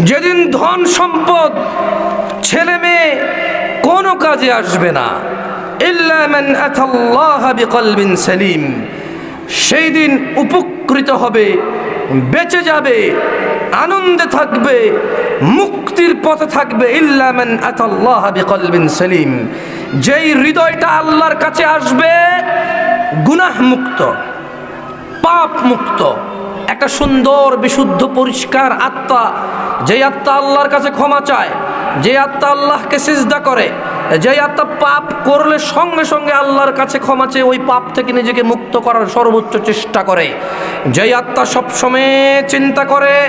যেদিন ধন সম্পদ ছেলে মেয়ে কোনো কাজে আসবে না সালিম, সেই দিন উপকৃত হবে, বেঁচে যাবে, আনন্দে থাকবে, মুক্তির পথে থাকবে সালিম। যেই হৃদয়টা আল্লাহর কাছে আসবে গুনাহ মুক্ত পাপ মুক্ত একটা সুন্দর, বিশুদ্ধ, পরিষ্কার আত্মা। যে আত্মা আল্লাহর কাছে ক্ষমা চায় যে আত্মা আল্লাহকে সিজদা করে যে আত্মা পাপ করলে সঙ্গে সঙ্গে আল্লাহর কাছে ক্ষমা চেয়ে ওই পাপ থেকে নিজেকে মুক্ত করার সর্বোচ্চ চেষ্টা করে। যে আত্মা সবসময় চিন্তা করে,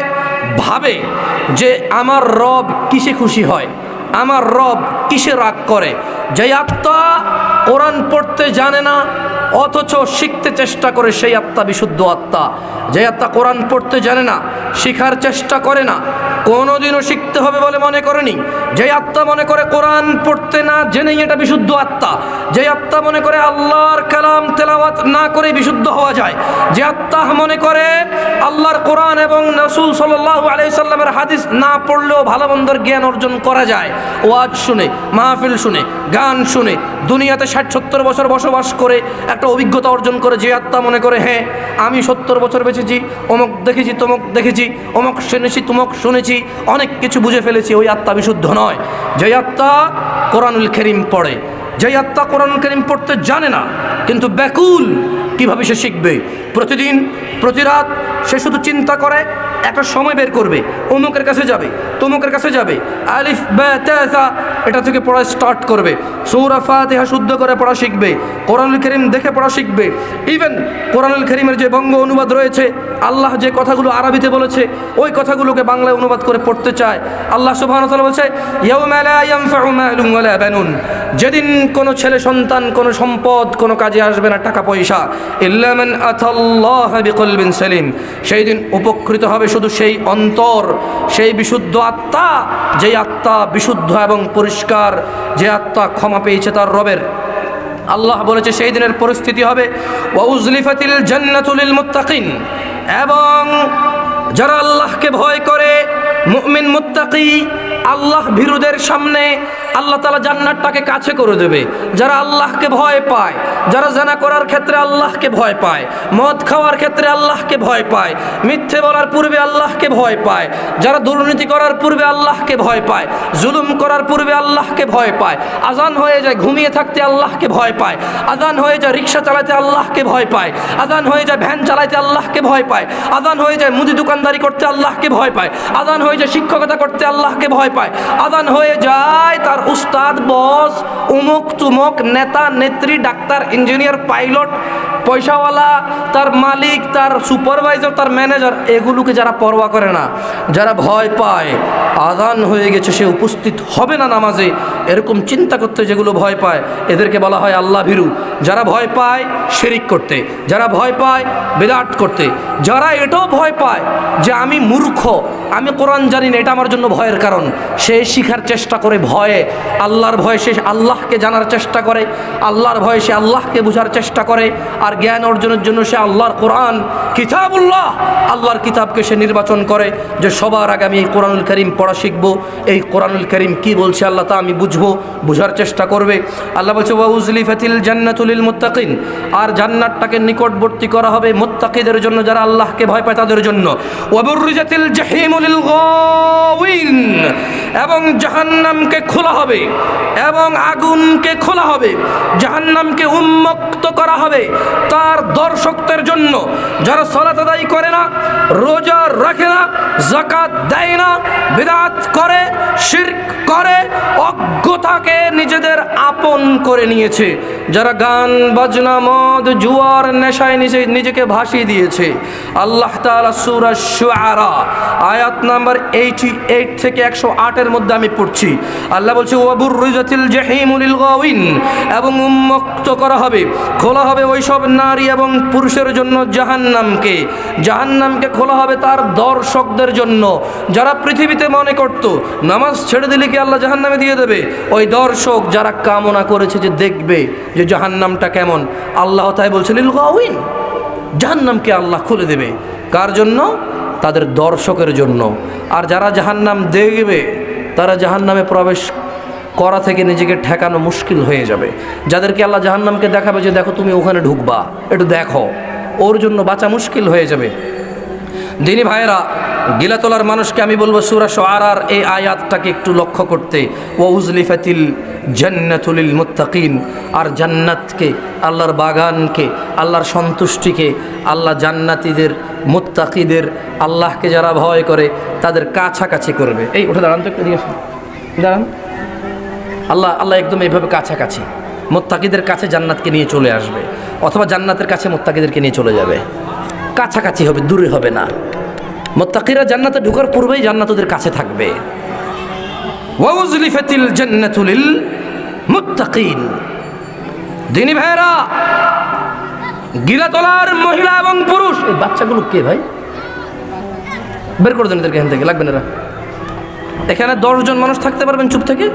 ভাবে যে আমার রব কিসে খুশি হয়, আমার রব কিসে রাগ করে। যে আত্মা কোরআন পড়তে জানে না অথচ শিখতে চেষ্টা করে সেই আত্মা, বিশুদ্ধ আত্মা। যে আত্মা কোরআন পড়তে জানে না, শিখার চেষ্টা করে না, কোনোদিনও শিখতে হবে বলে মনে করেনি। যে আত্মা মনে করে কোরআন পড়তে না জেনেই এটা বিশুদ্ধ আত্মা। যে আত্মা মনে করে আল্লাহর কালাম তেলাওয়াত না করে বিশুদ্ধ হওয়া যায়। যে আত্মা মনে করে আল্লাহর কোরআন এবং রসুল সাল্লাহ আলাইসাল্লামের হাদিস না পড়লেও ভালো মন্দর জ্ঞান অর্জন করা যায়। ওয়াজ শুনে, মাহফিল শুনে, গান শুনে, দুনিয়াতে ষাট সত্তর বছর বসবাস করে একটা অভিজ্ঞতা অর্জন করে যে আত্মা মনে করে হ্যাঁ আমি সত্তর বছর বেঁচেছি, অমুক দেখেছি, তমুক দেখেছি, অমুক শুনেছি, তুমক শুনেছি, অনেক কিছু বুঝে ফেলেছি, ওই আত্মা বিশুদ্ধ নয়। যে আত্মা কোরআনুল খেরিম পড়ে, যে আত্মা কোরআন করিম পড়তে জানে না, কিন্তু ব্যাকুল কীভাবে সে শিখবে? প্রতিদিন, প্রতি রাত সে শুধু চিন্তা করে একটা সময় বের করবে অমুকের কাছে যাবে তমুকের কাছে যাবে আলিফ বা তা, তা, এটা থেকে পড়া স্টার্ট করবে সৌরা ফাতিহা শুদ্ধ করে পড়া শিখবে কোরআনুল করিম দেখে পড়া শিখবে ইভেন কোরআনুল করিমের যে বঙ্গ অনুবাদ রয়েছে আল্লাহ যে কথাগুলো আরবিতে বলেছে ওই কথাগুলোকে বাংলায় অনুবাদ করে পড়তে চায়। আল্লাহ তাআলা বলছে যেদিন কোনো ছেলে সন্তান কোনো সম্পদ কোনো কাজে আসবে না টাকা পয়সা সালিম। সেই দিন উপকৃত হবে শুধু সেই অন্তর, সেই বিশুদ্ধ আত্মা, যেই আত্মা বিশুদ্ধ এবং পরিষ্কার, যে আত্মা ক্ষমা পেয়েছে তার রবের। আল্লাহ বলেছে, সেই দিনের পরিস্থিতি হবে মুত্তাকিন। এবং যারা আল্লাহকে ভয় করে, মুমিন মুত্তাকি, আল্লাহ ভীরুদের সামনে আল্লাহ তালা জান্নাতটাকে কাছে করে দেবে যারা আল্লাহকে ভয় পায় যারা জানা করার ক্ষেত্রে আল্লাহকে ভয় পায় মদ খাওয়ার ক্ষেত্রে আল্লাহকে ভয় পায় মিথ্যে বলার পূর্বে আল্লাহকে ভয় পায় যারা দুর্নীতি করার পূর্বে আল্লাহকে ভয় পায় জুলুম করার পূর্বে আল্লাহকে ভয় পায় আজান হয়ে যায় ঘুমিয়ে থাকতে আল্লাহকে ভয় পায় আজান হয়ে যায় রিক্সা চালাতে আল্লাহকে ভয় পায় আজান হয়ে যায় ভ্যান চালাতে আল্লাহকে ভয় পায় আজান হয়ে যায় মুদি দোকানদারি করতে আল্লাহকে ভয় পায় আজান হয়ে যায় শিক্ষকতা করতে আল্লাহকে ভয় পায় আজান হয়ে যায় তার উস্তাদ বস উমুক তুমুক নেতা নেত্রী ডাক্তার ইঞ্জিনিয়ার পাইলট পয়সাওয়ালা, তার মালিক, তার সুপারভাইজার, তার ম্যানেজার, এগুলোকে যারা পরোয়া করে না, যারা ভয় পায় আদান হয়ে গেছে, সে উপস্থিত হবে না নামাজে, এরকম চিন্তা করতে যেগুলো ভয় পায়, এদেরকে বলা হয় আল্লাহ ভীরু। যারা ভয় পায়, শেরিক করতে। যারা ভয় পায় বেদাট করতে। যারা এটাও ভয় পায় যে আমি মূর্খ, আমি কোরআন জানি না, এটা আমার জন্য ভয়ের কারণ। সে শিখার চেষ্টা করে ভয়ে। আল্লাহর ভয়ে সে আল্লাহকে জানার চেষ্টা করে। আল্লাহর ভয়ে সে আল্লাহকে বোঝার চেষ্টা করে। আর জ্ঞান অর্জনের জন্য সে আল্লাহর কোরআন, কিতাবুল্লাহ, আল্লাহর কিতাবকে সে নির্বাচন করে যে সবার আগে আমি এই কোরআনুল করিম পড়া শিখব। এই কোরআনুল করিম কি বলছে আল্লাহ তা আমি বুঝব, বোঝার চেষ্টা করবে। আল্লাহ বলছে ওয়াউজলি ফাতিল জান্নাতুলিল মুত্তাকিন আর জান্নাতটাকে নিকটবর্তী করা হবে মুত্তাকিদের জন্য যারা আল্লাহকে ভয় পায় তাদের জন্য। ওয়াবুরজাতিল জাহিমুলিল গাওয়িন এবং জাহান্নামকে খোলা হবে, এবং আগুনকে খোলা হবে, জাহান্নামকে উন্মুক্ত করা হবে। তার দর্শকদের জন্য যারা সলাত আদায় করে না, রোজা রাখে না জাকাত দেয় না, বিদাত করে শির করে, অজ্ঞতাকে নিজেদের আপন করে নিয়েছে। যারা গান, বাজনা, মদ, জুয়ার নেশায় নিজে, নিজেকে ভাসিয়ে দিয়েছে। আল্লাহ তাআলা সূরা আয়াত নাম্বার এইটি এইট থেকে একশো আটের মধ্যে আমি পড়ছি। আল্লাহ বলছে ওয়াবুর রুজাতিল জাহিমুলিল গাওয়িন এবং উন্মুক্ত করা হবে, খোলা হবে ওইসব নারী এবং পুরুষের জন্য জাহান্নামকে। জাহান্নামকে খোলা হবে তার দর্শকদের জন্য। যারা পৃথিবীতে মনে করত, নামাজ ছেড়ে দিলে কি আল্লাহ জাহান্নামে দিয়ে দেবে? ওই দর্শক যারা কামনা করেছে যে দেখবে যে জাহান্নামটা কেমন? আল্লাহ তাই বলছে লিল গাওয়িন জাহান্নামকে আল্লাহ খুলে দেবে। কার জন্য? তাদের দর্শকের জন্য। আর যারা জাহান্নাম দেখবে, তারা জাহান্নামে প্রবেশ করা থেকে নিজেকে ঠেকানো মুশকিল হয়ে যাবে। যাদেরকে আল্লাহ জাহান্নামকে দেখাবে যে, দেখো, তুমি ওখানে ঢুকবা। একটু দেখো। ওর জন্য বাঁচা মুশকিল হয়ে যাবে। দিনী ভাইয়েরা গিলাতলার মানুষকে আমি বলব, সুরা আর এই আয়াতটাকে একটু লক্ষ্য করতে। ওউজলিফাতিল জান্নাতুলিল মুত্তাকিন, আর জান্নাতকে, আল্লাহর বাগানকে, আল্লাহর সন্তুষ্টিকে, আল্লাহ জান্নাতীদের, মুত্তাকিদের, আল্লাহকে যারা ভয় করে, তাদের কাছাকাছি করবে। এই, উঠে দাঁড়ান তো একটু দিয়ে দাঁড়ান। আল্লাহ আল্লাহ একদম এইভাবে কাছাকাছি। মোত্তাকিদের কাছে জান্নাতকে নিয়ে চলে আসবে, অথবা জান্নাতের কাছে মোত্তাকিদেরকে নিয়ে চলে যাবে। কাছাকাছি হবে, দূরে হবে না। মোত্তাকিরা জান্নাতে ঢোকার পূর্বেই জান্নাতদের কাছে থাকবে। ওয়াউজলিফাতিল জান্নাতুলিল মুত্তাকিন। দিনী ভাইরা গিলাতলার মহিলা এবং পুরুষ। এই বাচ্চাগুলো কে ভাই? বের করে দেন এদেরকে এখান থেকে, লাগবে না। এখানে দশজন মানুষ থাকতে পারবেন চুপ থেকে?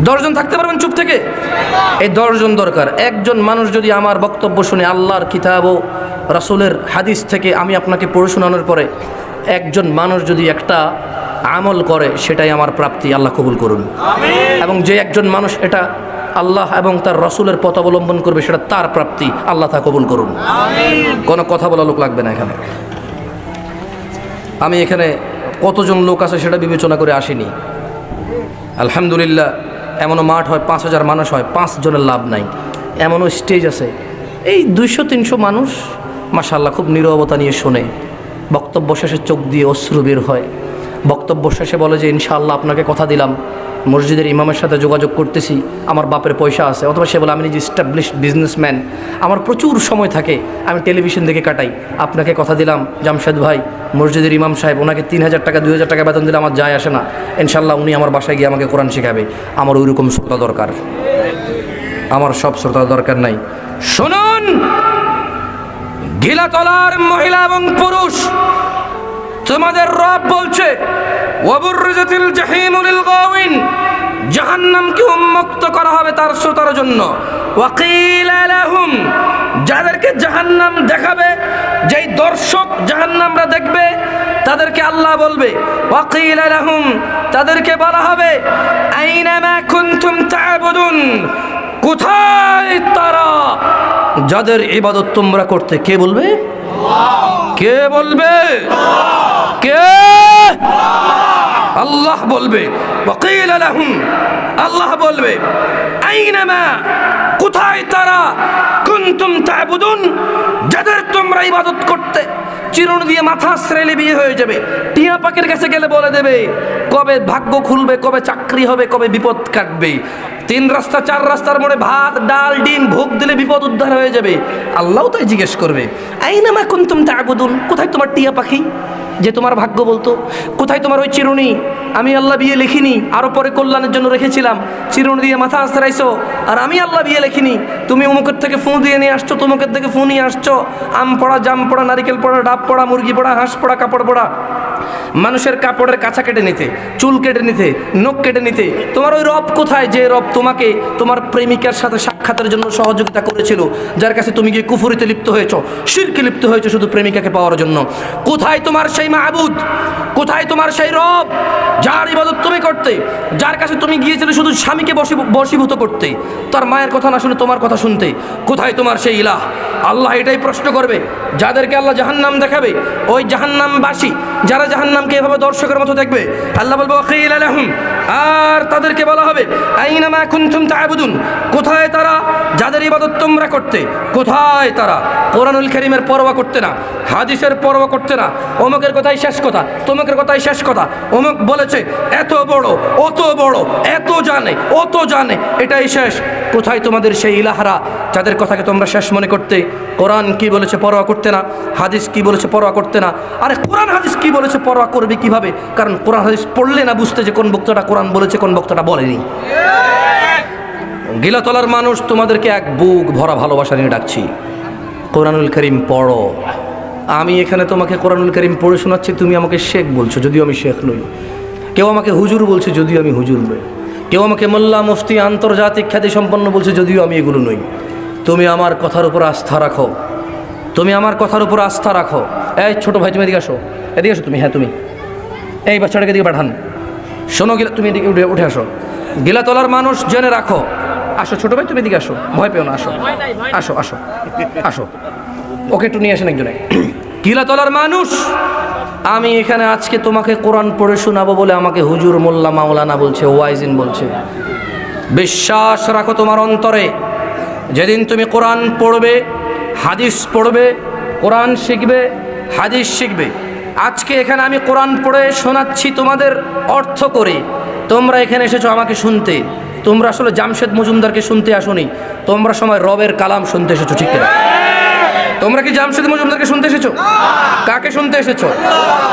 দশজন থাকতে পারবেন চুপ থেকে? এই দশজন দরকার। একজন মানুষ যদি আমার বক্তব্য শুনে আল্লাহর কিতাব রাসূলের হাদিস থেকে আমি আপনাকে পড়ে শোনানোর পরে একজন মানুষ যদি একটা আমল করে সেটাই আমার প্রাপ্তি আল্লাহ কবুল করুন। এবং যে একজন মানুষ এটা আল্লাহ এবং তার রসুলের পথ অবলম্বন করবে সেটা তার প্রাপ্তি আল্লাহ তা কবুল করুন। কোনো কথা বলা লোক লাগবে না এখানে। আমি এখানে কতজন লোক আছে সেটা বিবেচনা করে আসিনি। আলহামদুলিল্লাহ এমনও মাঠ হয় পাঁচ হাজার মানুষ হয় পাঁচ জনের লাভ নাই। এমনও স্টেজ আছে। এই দুইশো তিনশো মানুষ মাসাল্লাহ খুব নীরবতা নিয়ে শোনে। বক্তব্য শেষে চোখ দিয়ে অশ্রু বের হয়। বক্তব্য শেষে বলে যে, ইনশাআল্লাহ আপনাকে কথা দিলাম। মসজিদের ইমামের সাথে যোগাযোগ করতেছি। আমার বাপের পয়সা আছে। অথবা সে বলে, আমি নিজে স্টাবলিশ বিজনেসম্যান আমার প্রচুর সময় থাকে। আমি টেলিভিশন দেখে কাটাই। আপনাকে কথা দিলাম, জামশেদ ভাই, মসজিদের ইমাম সাহেব, ওনাকে তিন হাজার টাকা, দুই হাজার টাকা বেতন দিলে আমার যায় আসে না। ইনশাল্লাহ উনি আমার বাসায় গিয়ে আমাকে কোরআন শেখাবে। আমার ওই রকম শ্রোতা দরকার। আমার সব শ্রোতা দরকার নাই। শুনুন! গিলাতলার মহিলা এবং পুরুষ, তোমাদের রব বলছে ওয়াবুরজাতিল জাহিমুল গাওয়িন জাহান্নামকে উন্মুক্ত করা হবে তার শ্রোতার জন্য। ওয়াকিল লাহুম, যাদেরকে জাহান্নাম দেখাবে, যেই দর্শক জাহান্নামরা দেখবে, তাদেরকে আল্লাহ বলবে, ওয়াকিল লাহুম, তাদেরকে বলা হবে আইনামা কুনতুম তা'বুদুন কোথায় তারা? যাদের ইবাদত তোমরা করতে কে বলবে? কে বলবে? কে? আল্লাহ বলবে আল্লাহ বলবে কোথায় তারা? কুনতুম তা'বুদুন যাদের তোমরা ইবাদত করতে চিরুন দিয়ে মাথা আশ্রাইলে বিয়ে হয়ে যাবে, টিয়া পাখির কাছে গেলে বলে দেবে, কবে ভাগ্য খুলবে, কবে চাকরি হবে, কবে বিপদ কাটবে? তিন রাস্তা, চার রাস্তার মোড়ে ভাত, ডাল, ডিম, ভোগ দিলে বিপদ উদ্ধার হয়ে যাবে। আল্লাহ তাই জিজ্ঞেস করবে, আইনামা কুনতুম তা'বুদুন কোথায় তোমার টিয়া পাখি? যে তোমার ভাগ্য বলতো, কোথায় তোমার ওই চিরুনি? আমি আল্লাহ বিয়ে লিখিনি আরও পরে কল্যাণের জন্য রেখেছিলাম। চিরুনি দিয়ে মাথা আশ্রাইছো আর আমি আল্লাহ বিয়ে লিখিনি। তুমি অমুকের থেকে ফোন দিয়ে নিয়ে আসছো তমুকের থেকে ফোন নিয়ে আসছো। আম পড়া, জাম পড়া, নারিকেল পড়া, ডাব পড়া, মুরগি পড়া, হাঁস পড়া, কাপড় পড়া। মানুষের কাপড়ের কাছা কেটে নিতে, চুল কেটে নিতে, নখ কেটে নিতে, তোমার ওই রব কোথায় যে রব তোমাকে তোমার প্রেমিকার সাথে সাক্ষাতের জন্য সহযোগিতা করেছিল, যার কাছে তুমি গিয়ে কুফুরিতে লিপ্ত হয়েছ, শিরকে লিপ্ত হয়েছ শুধু প্রেমিকাকে পাওয়ার জন্য। কোথায় তোমার সেই মাহবুদ? কোথায় তোমার সেই রব? যার ইবাদত তুমি করতে, যার কাছে তুমি গিয়েছিলে শুধু স্বামীকে বশী বশীভূত করতে, তার মায়ের কথা না শুনে তোমার কথা শুনতে, কোথায় তোমার সেই ইলাহ? আল্লাহ এটাই প্রশ্ন করবে, যাদেরকে আল্লাহ জাহান্নাম দেখাবে, ওই জাহান্নামবাসী যারা জাহান্নামকে এভাবে দর্শকের মতো দেখবে আল্লাহ বলব আলাহুম আর তাদেরকে বলা হবে, আইনামা কুনতুম তা'বুদুন কোথায় তারা? যাদের ইবাদত তোমরা করতে, কোথায় তারা? কোরআনুল কারীমের পরোয়া করতে না, হাদিসের পরোয়া করতে না। অমুকের কথাই শেষ কথা, তমুকের কথাই শেষ কথা। অমুক বলেছে, এত বড়, অত বড়, এত জানে, অত জানে। এটাই শেষ। কোথায় তোমাদের সেই ইলাহারা, যাদের কথাকে তোমরা শেষ মনে করতে? কোরআন কি বলেছে পরোয়া করতে না? হাদিস কি বলেছে পরোয়া করতে না? আরে কোরআন হাদিস কি বলেছে পরোয়া করবে কীভাবে? কারণ কোরআন হাদিস পড়লে না বুঝতে যে কোন বক্তাটা কোরআন বলেছে, কোন বক্তাটা বলেনি? গিলাতলার মানুষ, তোমাদেরকে এক বুক ভরা ভালোবাসা নিয়ে ডাকছি। কোরআনুল করিম পড়ো। আমি এখানে তোমাকে কোরআনুল করিম পড়ে শোনাচ্ছি, তুমি আমাকে শেখ বলছো, যদিও আমি শেখ নই। কেউ আমাকে হুজুর বলছে, যদিও আমি হুজুর নই। কেউ আমাকে মোল্লা মুফতি আন্তর্জাতিক খ্যাতি সম্পন্ন বলছে, যদিও আমি এগুলো নই। তুমি আমার কথার উপর আস্থা রাখো। তুমি আমার কথার উপর আস্থা রাখো। এই ছোট ভাই, তুমি এদিকে আসো। এদিকে আসো তুমি হ্যাঁ তুমি। এই বাচ্চাটাকে এদিকে পাঠান। শোনো গিলা, তুমি এদিকে উঠে উঠে আসো। গিলা তোলার মানুষ জেনে রাখো। আসো, ছোট ভাই, তুমি এদিকে আসো। ভয় পেও না, আসো। আসো আসো। আসো। ওকে একটু নিয়ে আসেন একজনে। গিলা তোলার মানুষ, আমি এখানে আজকে তোমাকে কোরআন পড়ে শোনাবো বলে আমাকে হুজুর মোল্লা মাওলানা বলছে, ওয়াইজিন বলছে। বিশ্বাস রাখো তোমার অন্তরে। যেদিন তুমি কোরআন পড়বে, হাদিস পড়বে, কোরআন শিখবে, হাদিস শিখবে। আজকে এখানে আমি কোরআন পড়ে শোনাচ্ছি তোমাদের অর্থ করে। তোমরা এখানে এসেছ আমাকে শুনতে। তোমরা আসলে জামশেদ মজুমদারকে শুনতে আসোনি। তোমরা সময় রবের কালাম শুনতে এসেছ ঠিক না তোমরা কি জামশেদ মজুমদারকে শুনতে এসেছ? কাকে শুনতে এসেছ?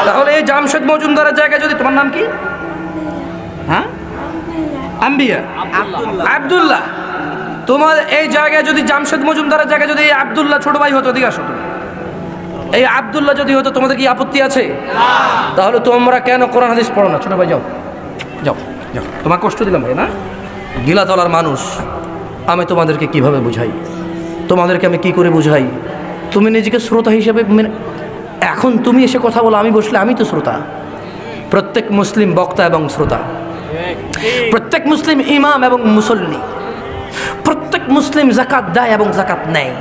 তাহলে এই জামশেদ মজুমদারের জায়গায় যদি তোমার নাম কি? হ্যাঁ? আম্বিয়া। আব্দুল্লাহ। তোমার এই জায়গায় যদি জামশেদ মজুমদারের জায়গায় যদি এই আব্দুল্লাহ ছোট ভাই হতো এদিকে আসো তুমি। এই আবদুল্লাহ যদি হতো, তোমাদের কি আপত্তি আছে? তাহলে তোমরা কেন কোরআন হাদিস পড়ো না? ছোট ভাই, যাও। যাও যাও। তোমার কষ্ট দিলাম ভাই, না? গিলা গিলাতলার মানুষ, আমি তোমাদেরকে কীভাবে বুঝাই? তোমাদেরকে আমি কি করে বুঝাই? তুমি নিজেকে শ্রোতা হিসেবে এখন তুমি এসে কথা বলো, আমি বসলে আমি তো শ্রোতা। প্রত্যেক মুসলিম বক্তা এবং শ্রোতা। প্রত্যেক মুসলিম ইমাম এবং মুসল্লি। প্রত্যেক মুসলিম জাকাত দেয় এবং জাকাত নেয়।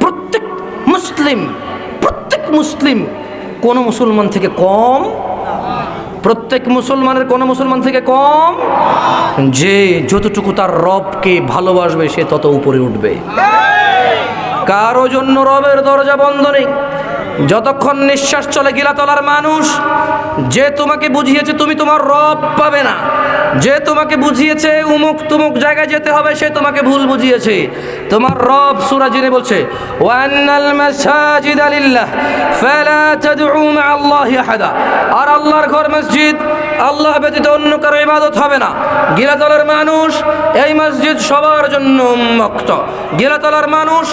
প্রত্যেক মুসলিম প্রত্যেক মুসলিম কোন মুসলমান থেকে কম? প্রত্যেক মুসলমানের কোন মুসলমান থেকে কম? যে যতটুকু তার রবকে ভালোবাসবে সে তত উপরে উঠবে। কারও জন্য রবের দরজা বন্ধ নেই। যতক্ষণ নিঃশ্বাস চলে গিলাতলার মানুষ, যে তোমাকে বুঝিয়েছে তুমি তোমার রব পাবে না। যে তোমাকে বুঝিয়েছে উমুক তুমুক জায়গায় যেতে হবে, সে তোমাকে ভুল বুঝিয়েছে। তোমার রব সূরা জিনে বলছে, ওয়ান্নাল মাসাজিদ লিল্লাহ, ফালা তাদউ মা আল্লাহি আহাদা। আর আল্লাহর ঘর মসজিদ, আল্লাহ ব্যতীত অন্য কারও ইবাদত হবে না। গিলাতলার মানুষ, এই মসজিদ সবার জন্য উন্মুক্ত। গিলাতলার মানুষ,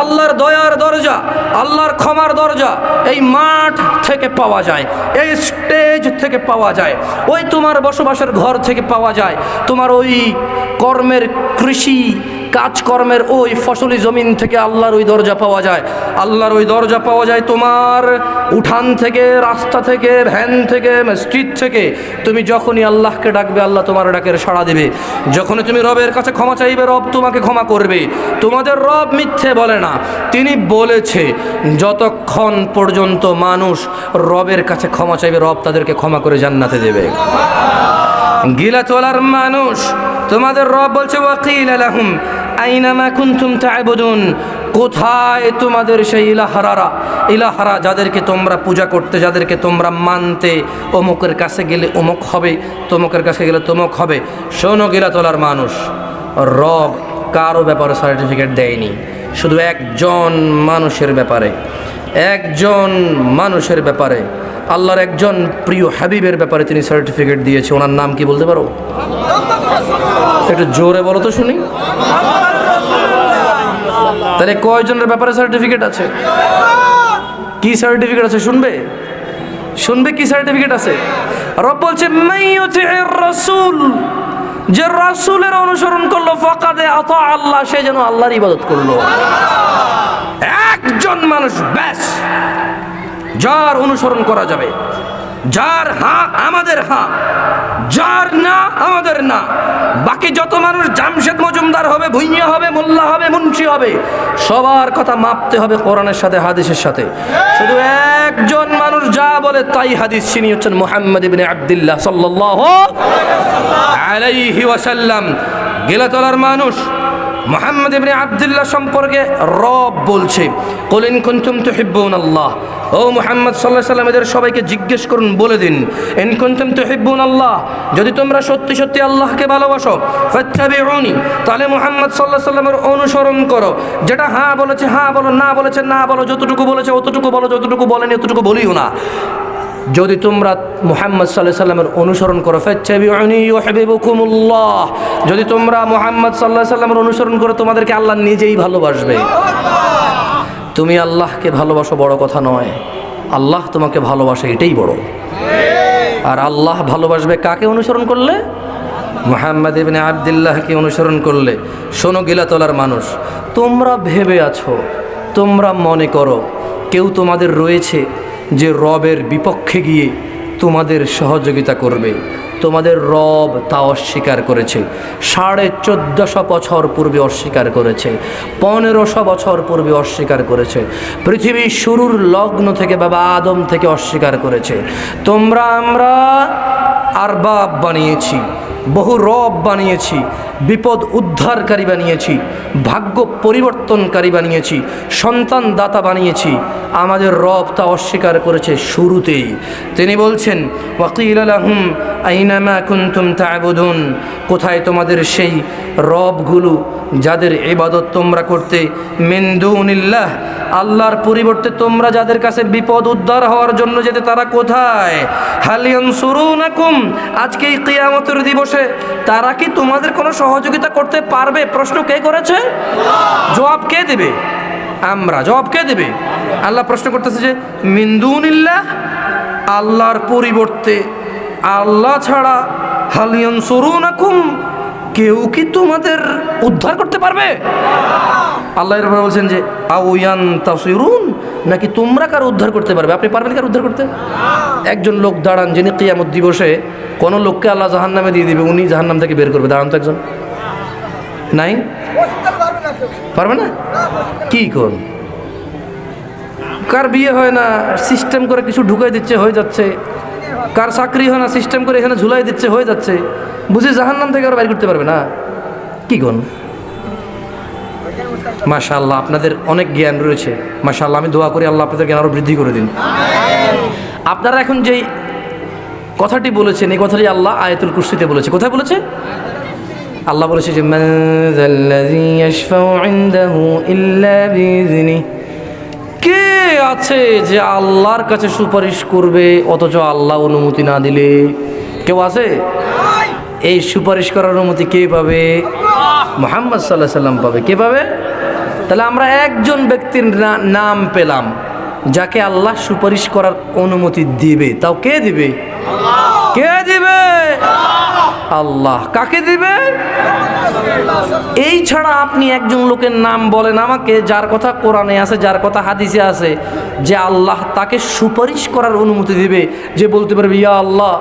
আল্লাহর দয়ার দরজা, আল্লাহর ক্ষমার দরজা এই মাঠ থেকে পাওয়া যায়, এই স্টেজ থেকে পাওয়া যায়, ওই তোমার বসবাসের ঘর থেকে পাওয়া যায়, তোমার ওই কর্মের কৃষি, কাজকর্মের ওই ফসলি জমিন থেকে আল্লাহর ওই দরজা পাওয়া যায়। আল্লাহর ওই দরজা পাওয়া যায় তোমার উঠান থেকে, রাস্তা থেকে, ভ্যান থেকে স্ট্রিট থেকে। তুমি যখনই আল্লাহকে ডাকবে, আল্লাহ তোমার ডাকের সাড়া দেবে। যখনই তুমি রবের কাছে ক্ষমা চাইবে, রব তোমাকে ক্ষমা করবে। তোমাদের রব মিথ্যে বলে না। তিনি বলেছে, যতক্ষণ পর্যন্ত মানুষ রবের কাছে ক্ষমা চাইবে, রব তাদেরকে ক্ষমা করে জান্নাতে দেবে। গিলা তোলার মানুষ, তোমাদের রব বলছে, ওয়াকিল আলাহুম আইনামা কুনতুম তা'বুদুন? কোথায় তোমাদের সেই ইলাহারারা? ইলাহারা যাদেরকে তোমরা পূজা করতে, যাদেরকে তোমরা মানতে, অমুকের কাছে গেলে অমুক হবে, তমুকের কাছে গেলে তমুক হবে। শোনো গিলা তোলার মানুষ, রব কারও ব্যাপারে সার্টিফিকেট দেয়নি, শুধু একজন মানুষের ব্যাপারে, একজন মানুষের ব্যাপারে। আল্লাহর একজন প্রিয় হাবিবের ব্যাপারে তিনি সার্টিফিকেট দিয়েছে, ওনার নাম কি বলতে পারো? একটু জোরে বলো তো শুনি। তাহলে কয়জনের ব্যাপারে সার্টিফিকেট আছে? কি সার্টিফিকেট আছে শুনবে? শুনবে কি সার্টিফিকেট আছে? রব বলছে রাসূল যে রাসূলের অনুসরণ করল, ফাকাদে আতা আল্লাহ, সে যেন আল্লাহর ইবাদত করল। একজন মানুষ ব্যাস, যার অনুসরণ করা যাবে। যার হ্যাঁ আমাদের হ্যাঁ যার না আমাদের না। বাকি যত মানুষ জামশেদ মজুমদার হবে, ভুইয়া হবে, মোল্লা হবে, মুন্সি হবে, সবার কথা মাপতে হবে কোরআনের সাথে, হাদিসের সাথে। শুধু একজন মানুষ যা বলে তাই হাদিস চিনি হচ্ছেন মোহাম্মদ ইবনে আব্দুল্লাহ সাল্লাল্লাহু আলাইহি ওয়াসাল্লাম। গেলাতলার মানুষ মোহাম্মদ ইবনে আব্দুল্লাহ সম্পর্কে রব বলছে কলিন কুনতুম তুহিব্বুন আল্লাহ। ও মুহাম্মদ সাল্লাহ সাল্লাম, এদের সবাইকে জিজ্ঞেস করুন, বলে দিন, ইন কুনতুম তুহিব্বুন আল্লাহ? যদি তোমরা সত্যি সত্যি আল্লাহকে ভালোবাসো, ফাত্তাবিউনি তাহলে মুহাম্মদ আলাইহি সাল্লামের অনুসরণ করো। যেটা হ্যাঁ বলেছে হ্যাঁ বলো, না বলেছে, না বলো, যতটুকু বলেছে, অতটুকু বলো, যতটুকু বলেনি, অতটুকু বলিও না। যদি তোমরা মুহাম্মদ সাল্লাহ সাল্লামের অনুসরণ করো, ফাত্তাবিউনি ইউহিব্বুকুমুল্লাহ। যদি তোমরা মুহাম্মদ সাল্লাহ সাল্লামের অনুসরণ করো, তোমাদেরকে আল্লাহ নিজেই ভালোবাসবে। তুমি আল্লাহকে ভালোবাসো বড় কথা নয়। আল্লাহ তোমাকে ভালোবাসে, এটাই বড়। আর আল্লাহ ভালোবাসবে কাকে অনুসরণ করলে? মুহাম্মদ ইবনে আবদুল্লাহকে অনুসরণ করলে। শোনো গিলাতলার মানুষ, তোমরা ভেবে আছো, তোমরা মনে করো, কেউ তোমাদের রয়েছে যে রবের বিপক্ষে গিয়ে তোমাদের সহযোগিতা করবে। তোমাদের রব তা অস্বীকার করেছে। সাড়ে চোদ্দশো বছর পূর্বে অস্বীকার করেছে। পনেরোশো বছর পূর্বে অস্বীকার করেছে। পৃথিবীর শুরুর লগ্ন থেকে বাবা আদম থেকে অস্বীকার করেছে। তোমরা আমরা আরবাব বানিয়েছি। বহু রব বানিয়েছি, বিপদ উদ্ধারকারী বানিয়েছি, ভাগ্য পরিবর্তনকারী বানিয়েছি, সন্তান দাতা বানিয়েছি, আমাদের রব তা অস্বীকার করেছে শুরুতেই। তিনি বলছেন, ওয়াকিল আলহুম আইনামা কুন্তুম তাবুদুন? কোথায় তোমাদের সেই রবগুলো যাদের এবাদত তোমরা করতে মেন্দুনিল্লাহ আল্লাহর পরিবর্তে তোমরা যাদের কাছে বিপদ উদ্ধার হওয়ার জন্য যেতে তারা কোথায়? হালিয়ন সুরুনাকুম আজকে এই কেয়ামতের দিবসে তারা কি তোমাদের কোনো সহযোগিতা করতে পারবে? প্রশ্ন কে করেছে? জবাব কে দেবে? আমরা। জবাব কে দেবে? আল্লাহ প্রশ্ন করতেছে যে মিন্দুনিল্লাহ আল্লাহর পরিবর্তে আল্লাহ ছাড়া হালিয়ন সরুনাকুম কেউ কি তোমাদের উদ্ধার করতে পারবে? আল্লাহ বলছেন যে আউয়ান তাসিরুন নাকি তোমরা কার উদ্ধার করতে পারবে? আপনি পারবেন কার উদ্ধার করতে? একজন লোক দাঁড়ান যিনি কিয়ামত দিবসে কোনো লোককে আল্লাহ জাহান্নামে দিয়ে দিবে, উনি জাহান্নাম থেকে বের করবে। দাঁড়ান তো একজন। নাই? পারবে না? কি কোন? কার বিয়ে হয় না? সিস্টেম করে কিছু ঢুকাই দিচ্ছে, হয়ে যাচ্ছে। কার চাকরি হয় না সিস্টেম করে এখানে ঝুলাই দিচ্ছে, হয়ে যাচ্ছে। বুঝি জাহান্নাম থেকে আর বাইর করতে পারবে না? কি কোন মাশাআল্লাহ, আপনাদের অনেক জ্ঞান রয়েছে। মাশাআল্লাহ, আমি দোয়া করি আল্লাহ আপনাদের জ্ঞান আরও বৃদ্ধি করে দিন। আপনারা এখন যেই কথাটি বলেছেন, এই কথাটি আল্লাহ আয়াতুল কুরসিতে বলেছে। কোথায় বলেছে? আল্লাহ বলেছে যে মান যাল্লাযী ইয়াশফাউ ইনদাহু ইল্লা বিইذনিহি কে আছে যে আল্লাহর কাছে সুপারিশ করবে, অথচ আল্লাহ অনুমতি না দিলে। কেউ আছে? এই সুপারিশ করার অনুমতি কে পাবে? মোহাম্মদ সাল্লাহ সাল্লাম পাবে। কে পাবে? তাহলে আমরা একজন ব্যক্তির নাম পেলাম, যাকে আল্লাহ সুপারিশ করার অনুমতি দিবে। তাও কে দিবে? কে দিবে? আল্লাহ। কাকে দিবে? এই ছাড়া আপনি একজন লোকের নাম বলেন আমাকে যার কথা কোরআনে আছে যার কথা হাদিসে আছে যে আল্লাহ তাকে সুপারিশ করার অনুমতি দিবে যে বলতে পারবে ইয়া আল্লাহ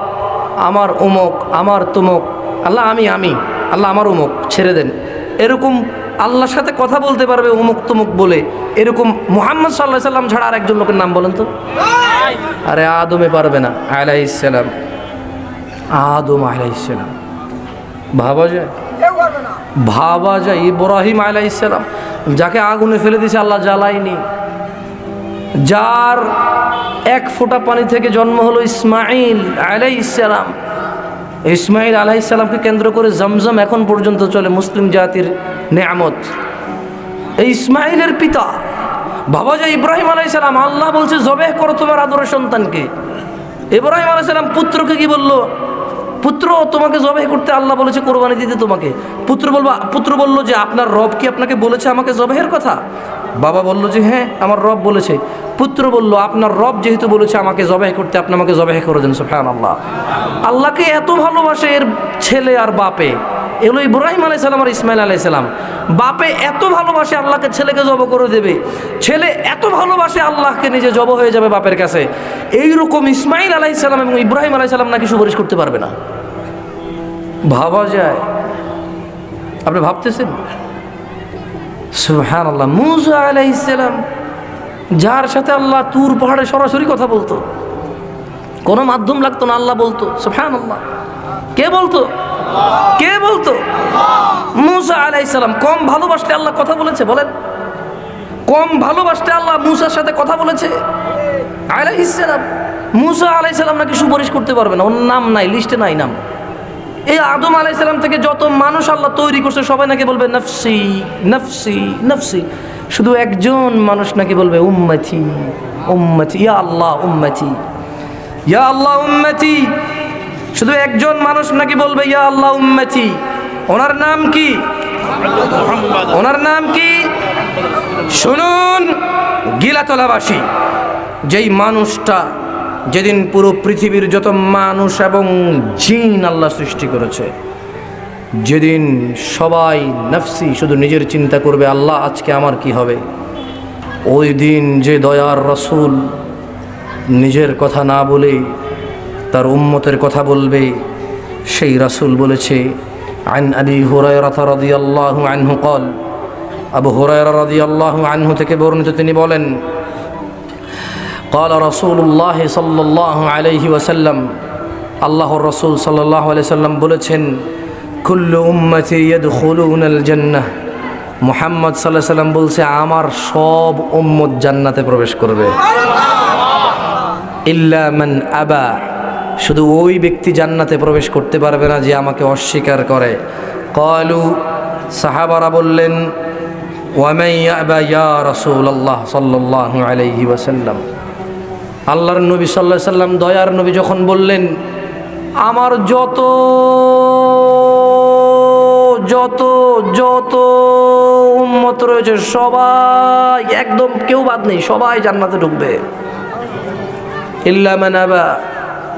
আমার অমুক আমার তমুক আল্লাহ আমি আমি আল্লাহ আমার অমুক ছেড়ে দেন। এরকম আল্লাহর সাথে কথা বলতে পারবে অমুক তমুক বলে। এরকম মুহাম্মদ সাল্লাহ সাল্লাম ছাড়া আর একজন লোকের নাম বলেন তো? আরে আদমে পারবে না। আলাইসালাম আদম আলাইসালাম ভাবা যায়? ভাবা যায়। ইব্রাহিম আলাইসালাম যাকে আগুনে ফেলে দিয়েছে আল্লাহ জ্বালায়নি। যার এক ফোঁটা পানি থেকে জন্ম হলো ইসমাইল আলাইসালাম ইসমাইল আলাইসালামকে কেন্দ্র করে জমজম এখন পর্যন্ত চলে মুসলিম জাতির নেয়ামত। এই ইসমাইলের পিতা বাবা যায় ইব্রাহিম আলাইসালাম আল্লাহ বলছে জবেহ করো তোমার আদরের সন্তানকে। ইব্রাহিম আলাইসালাম পুত্রকে কি বলল? পুত্র, তোমাকে জবাই করতে আল্লাহ বলেছে, কোরবানি দিতে তোমাকে। পুত্র বলব, পুত্র বলল যে, আপনার রব কি আপনাকে বলেছে আমাকে জবাহের কথা? বাবা বলল যে হ্যাঁ আমার রব বলেছে। পুত্র বলল, আপনার রব যেহেতু বলেছে আমাকে জবাই করতে, আপনি আমাকে জবাই করে দেন সুফহান আল্লাহ আল্লাহকে এত ভালোবাসে এর ছেলে আর বাপে। এলো ইব্রাহিম আলাইসালাম আর ইসমাইল আলাইসালাম বাপে এত ভালোবাসে আল্লাহকে ছেলেকে জব করে দেবে। ছেলে এত ভালোবাসে আল্লাহকে নিজে জব হয়ে যাবে বাপের কাছে। এইরকম ইসমাইল আলাইসালাম এবং ইব্রাহিম আলাইসালাম নাকি সুপারিশ করতে পারবে না। ভাবা যায়। আপনি ভাবতেছেন? সুহান আল্লাহ মুসা আলাইসালাম যার সাথে আল্লাহ তুর পাহাড়ে সরাসরি কথা বলতো। কোনো মাধ্যম লাগতো না আল্লাহ বলতো। সুহান আল্লাহ কে বলতো? কে বলতো? মুসা আলাইসালাম কম ভালোবাসতে আল্লাহ কথা বলেছে, বলেন। কম ভালোবাসতে আল্লাহ মুসার সাথে কথা বলেছে। আলাইসালাম মুসা আলাইসালাম নাকি সুপারিশ করতে পারবে না। ওর নাম নাই লিস্টে নাই নাম। এই আদম আলাইসালাম থেকে যত মানুষ আল্লাহ তৈরি করছে, সবাই নাকি বলবে, নফসি নফসি নফসি। শুধু একজন মানুষ নাকি বলবে, উম্মতি উম্মতি, ইয়া আল্লাহ, উম্মতি। ইয়া আল্লাহ, উম্মতি। শুধু একজন মানুষ নাকি বলবে, ইয়া আল্লাহ, উম্মতি। ওনার নাম কি? ওনার নাম কি? শুনুন, গিলাতলাবাসী। যেই মানুষটা যেদিন পুরো পৃথিবীর যত মানুষ এবং জিন আল্লাহ সৃষ্টি করেছে, যেদিন সবাই নফসি শুধু নিজের চিন্তা করবে, আল্লাহ আজকে আমার কি হবে? ওই দিন যে দয়ার রসুল নিজের কথা না বলে তার উম্মতের কথা বলবে, সেই রাসুল বলেছে, আন আবি হুরায়রাথা রাদিয়াল্লাহু আনহু কল। আবু হুরায়রা রাদিয়াল্লাহু আনহু থেকে বর্ণিত তিনি বলেন قال رسول الله صلى الله عليه وسلم আল্লাহর রসুল সাল্লাল্লাহু আলাইহি সাল্লাম বলেছেন কুল্লু উম্মতি ইয়াদখুলুনাল জান্নাহ মুহাম্মদ সাল্লাল্লাহু আলাইহি সাল্লাম বলছে আমার সব উম্মত জান্নাতে প্রবেশ করবে ইল্লা মান আবা শুধু ওই ব্যক্তি জান্নাতে প্রবেশ করতে পারবে না যে আমাকে অস্বীকার করে কলু সাহাবারা বললেন ওয়ামাই আবা ইয়া রাসূলুল্লাহ সাল্লাল্লাহু আলাইহি ওয়াসাল্লাম আল্লাহর নবী সাল্লাহ সাল্লাম, দয়ার নবী যখন বললেন, আমার যত যত যত উম্মত রয়েছে, সবাই, একদম কেউ বাদ নেই, সবাই জান্নাতে ঢুকবে। ইল্লা মান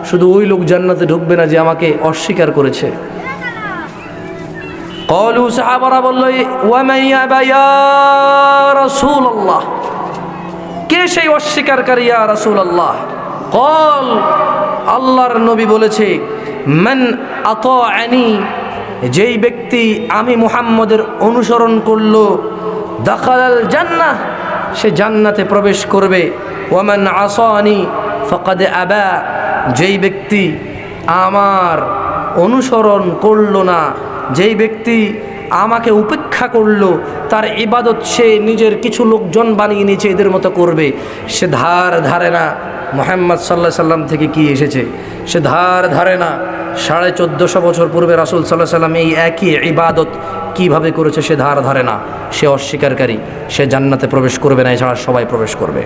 শুধু ওই লোক জান্নাতে ঢুকবে না যে আমাকে অস্বীকার করেছে। কলু সাহাবারা বলল ওয়ামাইয়া বায়া রাসূলুল্লাহ? কে সেই অস্বীকারী ইয়া রাসূলুল্লাহ? কল আল্লাহর নবী বলেছে, মান আতাআনি যেই ব্যক্তি আমি মুহাম্মদের অনুসরণ করল, দাখালাল জান্নাহ, সে জান্নাতে প্রবেশ করবে। ওয়ামান আসানি, ফকাদে আবা যেই ব্যক্তি আমার অনুসরণ করল না, যেই ব্যক্তি আমাকে উপেক্ষা করল, তার ইবাদত সে নিজের কিছু লোকজন বানিয়ে নিয়েছে, এদের মতো করবে। সে ধার ধারে না, মোহাম্মদ সাল্লাহ সাল্লাম থেকে কি এসেছে? সে ধার ধারে না, সাড়ে চোদ্দোশো বছর পূর্বে রাসুল সাল্লাহ সাল্লাম এই একই ইবাদত কীভাবে করেছে, সে ধার ধারে না। সে অস্বীকারী, সে জান্নাতে প্রবেশ করবে না, এছাড়া সবাই প্রবেশ করবে।